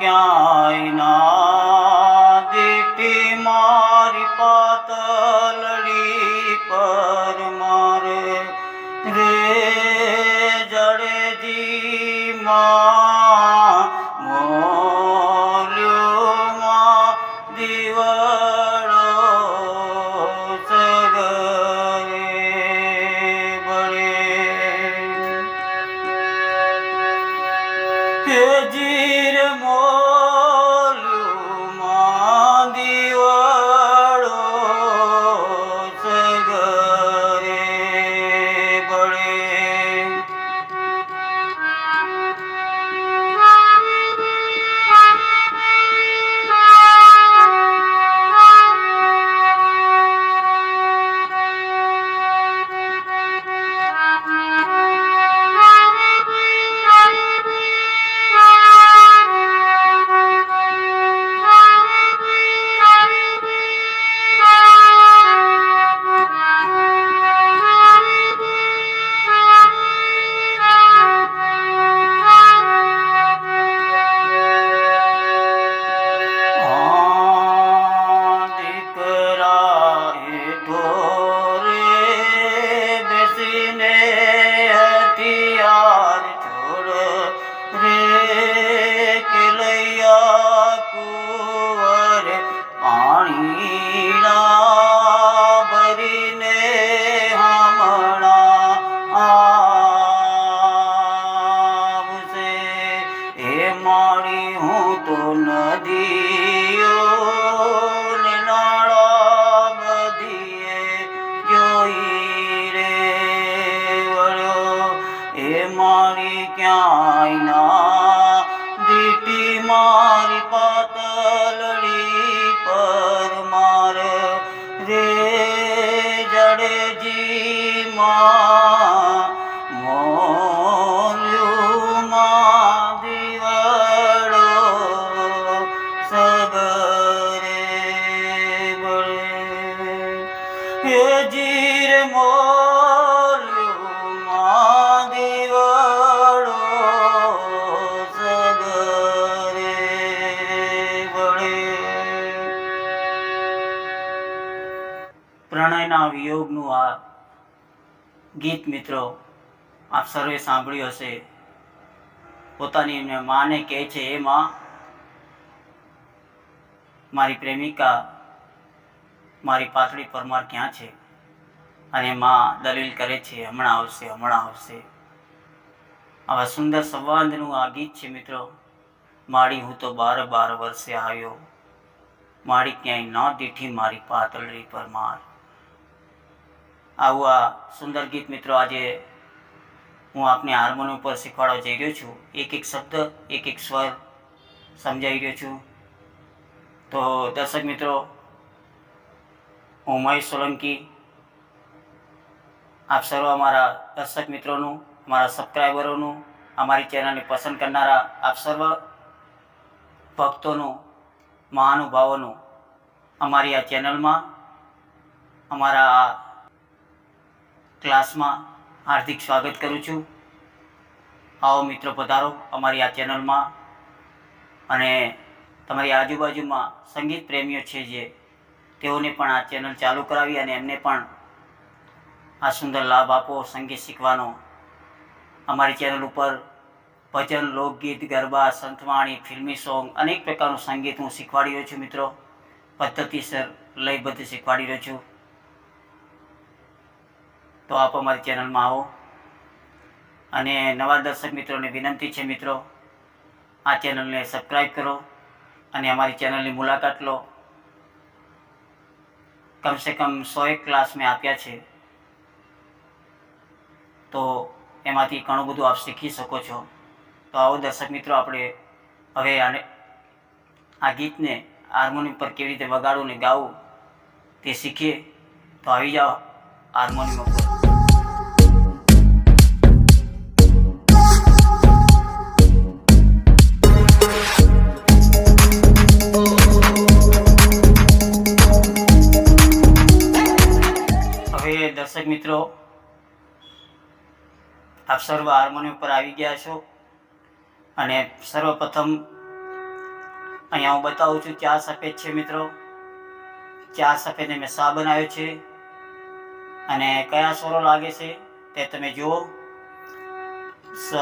কায় না એ મારી ક્યાંય ના વિયોગનું આ ગીત મિત્રો આપ સર્વે સાંભળ્યું હશે. પોતાની એમને માને કહે છે એ માં મારી પ્રેમિકા મારી પાતળી પરમાર ક્યાં છે? અને માં દલીલ કરે છે, હમણાં આવશે હમણાં આવશે. આવા સુંદર સંવાદનું આ ગીત છે મિત્રો. માડી હું તો બાર બાર વર્ષે આવ્યો. મારી ક્યાંય ન દીઠી મારી પાતળી પરમાર. આવું આ સુંદર ગીત મિત્રો આજે હું આપને હાર્મોનિયમ પર શીખવાડવા જઈ રહ્યો છું. એક એક શબ્દ, એક એક સ્વર સમજાવી રહ્યો છું. તો દર્શક મિત્રો, હું મહેશ સોલંકી, આપ સર્વ અમારા દર્શક મિત્રોનું, અમારા સબસ્ક્રાઈબરોનું અમારી ચેનલને પસંદ કરનારા આપ સર્વ ભક્તોનું, મહાનુભાવોનું અમારી આ ચેનલમાં, અમારા આ ક્લાસમાં હાર્દિક સ્વાગત કરું છું. આવો મિત્રો પધારો અમારી આ ચેનલમાં. અને તમારી આજુબાજુમાં સંગીત પ્રેમીઓ છે જે, તેઓને પણ આ ચેનલ ચાલુ કરાવી અને એમને પણ આ સુંદર લાભ આપો, સંગીત શીખવાનો. અમારી ચેનલ ઉપર ભજન, લોકગીત, ગરબા, સંતવાણી, ફિલ્મી સોંગ, અનેક પ્રકારનું સંગીત હું શીખવાડી રહ્યો છું મિત્રો. પદ્ધતિસર લયબદ્ધ શીખવાડી રહ્યો છું. તો આપ અમારી ચેનલમાં આવો. અને નવા દર્શક મિત્રોને વિનંતી છે મિત્રો, આ ચેનલને સબસ્ક્રાઈબ કરો અને અમારી ચેનલની મુલાકાત લો. કમસે કમ સો એક ક્લાસ મેં આપ્યા છે. તો એમાંથી ઘણું બધું આપ શીખી શકો છો. તો આવો દર્શક મિત્રો, આપણે હવે આને, આ ગીતને હાર્મોનિયમ પર કેવી રીતે વગાડવું ને ગાવું તે શીખીએ. તો આવી જાઓ હાર્મોનિયમ આપ સર્વ હાર્મોનિયમ પર આવી ગયા છો. અને સર્વપ્રથમ અહીંયા હું બતાવું છું, ચા સફેદ છે મિત્રો. ચા સફેદને મેં સા બનાવ્યો છે? અને કયા સ્વરો લાગે છે તે તમે જુઓ. સ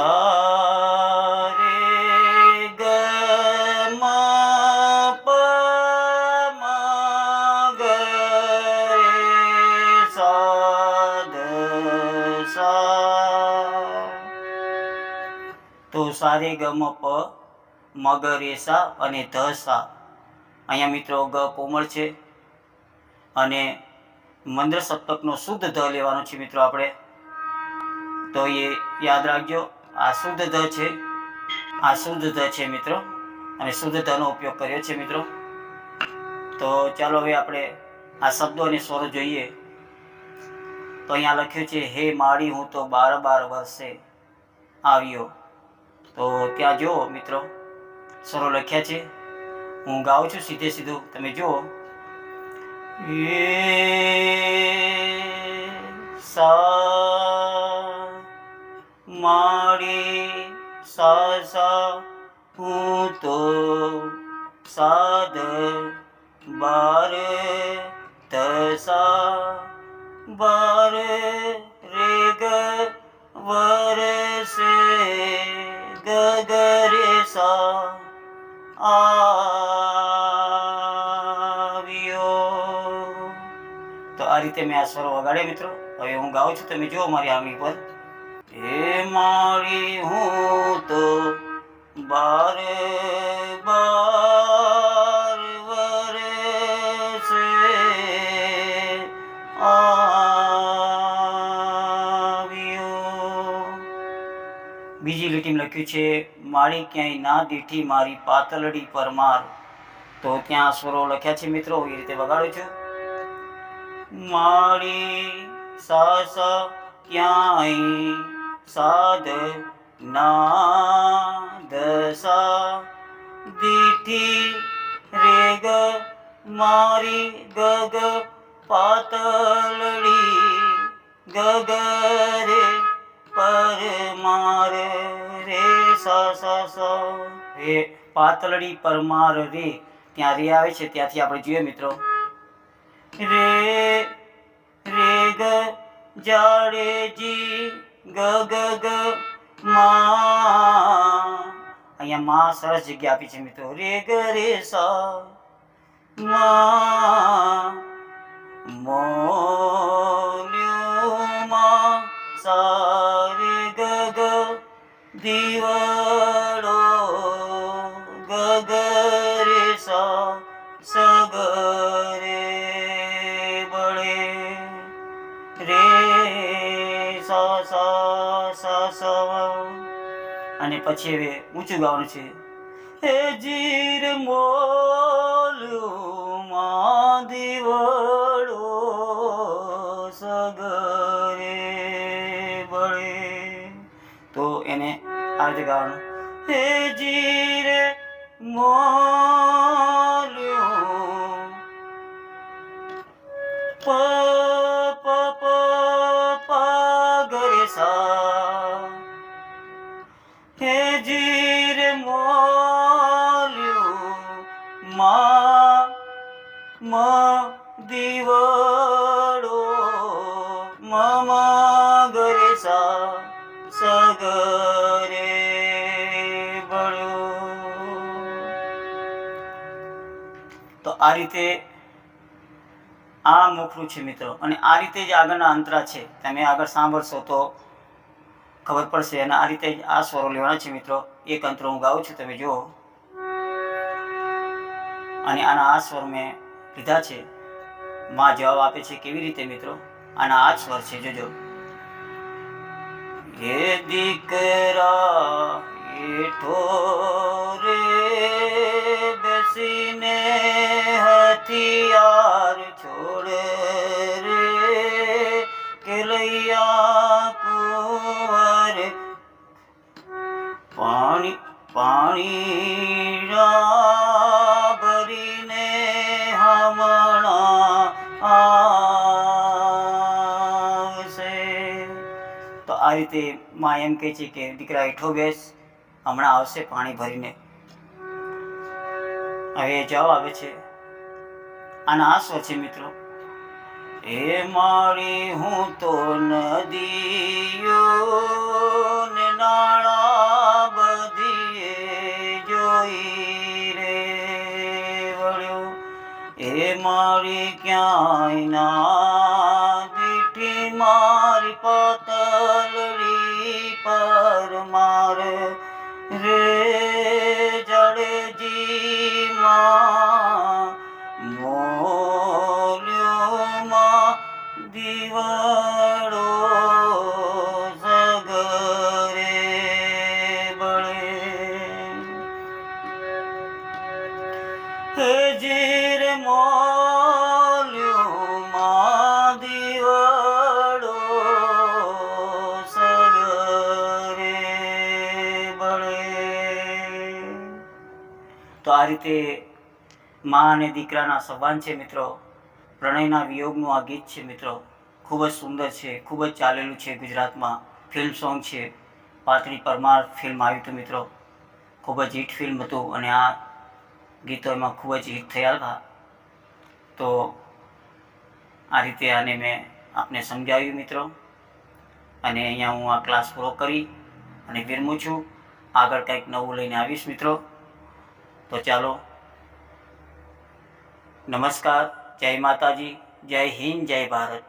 સારે ગ મ પ, મગ રે સા અને ધ સા. અહીંયા મિત્રો ગ કોમળ છે અને મંદ્ર સપ્તકનો શુદ્ધ ધ લેવાનો છે મિત્રો આપણે. તો એ યાદ રાખજો, આ શુદ્ધ ધ છે, આ શુદ્ધ ધ છે મિત્રો. અને શુદ્ધ ધનો ઉપયોગ કર્યો છે મિત્રો. તો ચાલો હવે આપણે આ શબ્દો અને સ્વરો જોઈએ. તો અહીંયા લખ્યું છે, હે માળી, હું તો બાર બાર વર્ષે આવ્યો. તો ત્યાં જુઓ મિત્રો, સરો લખ્યા છે. હું ગાઉં છું સીધે સીધું, તમે જુઓ. એ સા, મારી સા સા હું તો સાદ, બાર તસા બાર રે ગ, વરસે. ગગરે સા આવ્યો. તો આ રીતે મેં આ સ્વરો વગાડે મિત્રો. હવે હું ગાઉં છું, તમે જુઓ મારી આંગળી પર. હે મારી હું તો બારે બાર લખ્યું છે, મારી ક્યાંય ના દીઠી મારી પાતળડી પર માર. તો ત્યાં સ્વરો લખ્યા છે મિત્રો? એ રીતે વગાડું છું. મારી સાસ ક્યાંય સાદ ના દસા દીઠી રેગ મારી ગગ પાતળડી ગગરે પર માર. રે, સ સ સ, રે પાતળડી પરમાર રે. ત્યાં રે આવે છે, ત્યાંથી આપણે જોઈએ મિત્રો. રે રે, ગ જાડેજી ગ ગ ગ, મા. અહીંયા માં સરસ જગ્યા આપી છે મિત્રો. રે, ગ, રે, સા, મા. મોલ્યુમાં સા, રે ગ ગ દીવડો ગ ગ રે સા સગરે બળે. રે સા સા સા સા અને પછી હવે ઊંચું ગાવાનું છે. હે જીર મોલુમાં દીવડો આ રીતે ગાવાનું હે જીર મોલ્યું પ પ પ પ ગરે સા હે જીર મોલ્યું મા આ રીતે આ મોખરું છે મિત્રો. અને આ રીતે જ આગળના અંતરા છે. તમે આગળ સાંભળશો તો ખબર પડશે. અને આ રીતે આ સ્વરો લેવાના છે મિત્રો. એક અંતરો હું ગાઉં છું. તમે જુઓ. અને આના આ સ્વર મેં લીધા છે. માં જવાબ આપે છે કેવી રીતે મિત્રો? આના આ સ્વર છે. જોજો. એ દીકરા, એ રે હથિયાર છોડ રે કેલૈયા પાણી પાણી ભરીને હમણાં આવશે તો આ રીતે માં એમ કહે છે કે દીકરા હેઠો બેસ, હમણાં આવશે પાણી ભરીને. હવે જવાબ આવે છે આના આ છે મિત્રો. એ મારી, હું તો નદીઓ ને નાણા બધીએ જોઈ રે વળ્યો. એ મારી, ક્યાંય ના દીઠી મારી પાતળડી પર મારે રે જડજી માં દીવાળો સગરે બળે. હજીર મોલ્યો માં દીવાળો સગરે બળે. તો આ રીતે મા અને દીકરાના સંવાદ છે મિત્રો. પ્રણયના વિયોગનું આ ગીત છે મિત્રો. ખૂબ જ સુંદર છે, ખૂબ જ ચાલેલું છે ગુજરાતમાં. ફિલ્મ સોંગ છે. પાતળી પરમાર ફિલ્મ આવ્યું હતું મિત્રો. ખૂબ જ હિટ ફિલ્મ હતું અને આ ગીતો એમાં ખૂબ જ હિટ થયા હતા. તો આ રીતે આને મેં આપને સમજાવ્યું મિત્રો. અને અહીંયા હું આ ક્લાસ પૂરો કરી અને વિરમું છું. આગળ કંઈક નવું લઈને આવીશ મિત્રો. તો ચાલો. નમસ્કાર. જય માતાજી જય હિન્દ જય ભારત.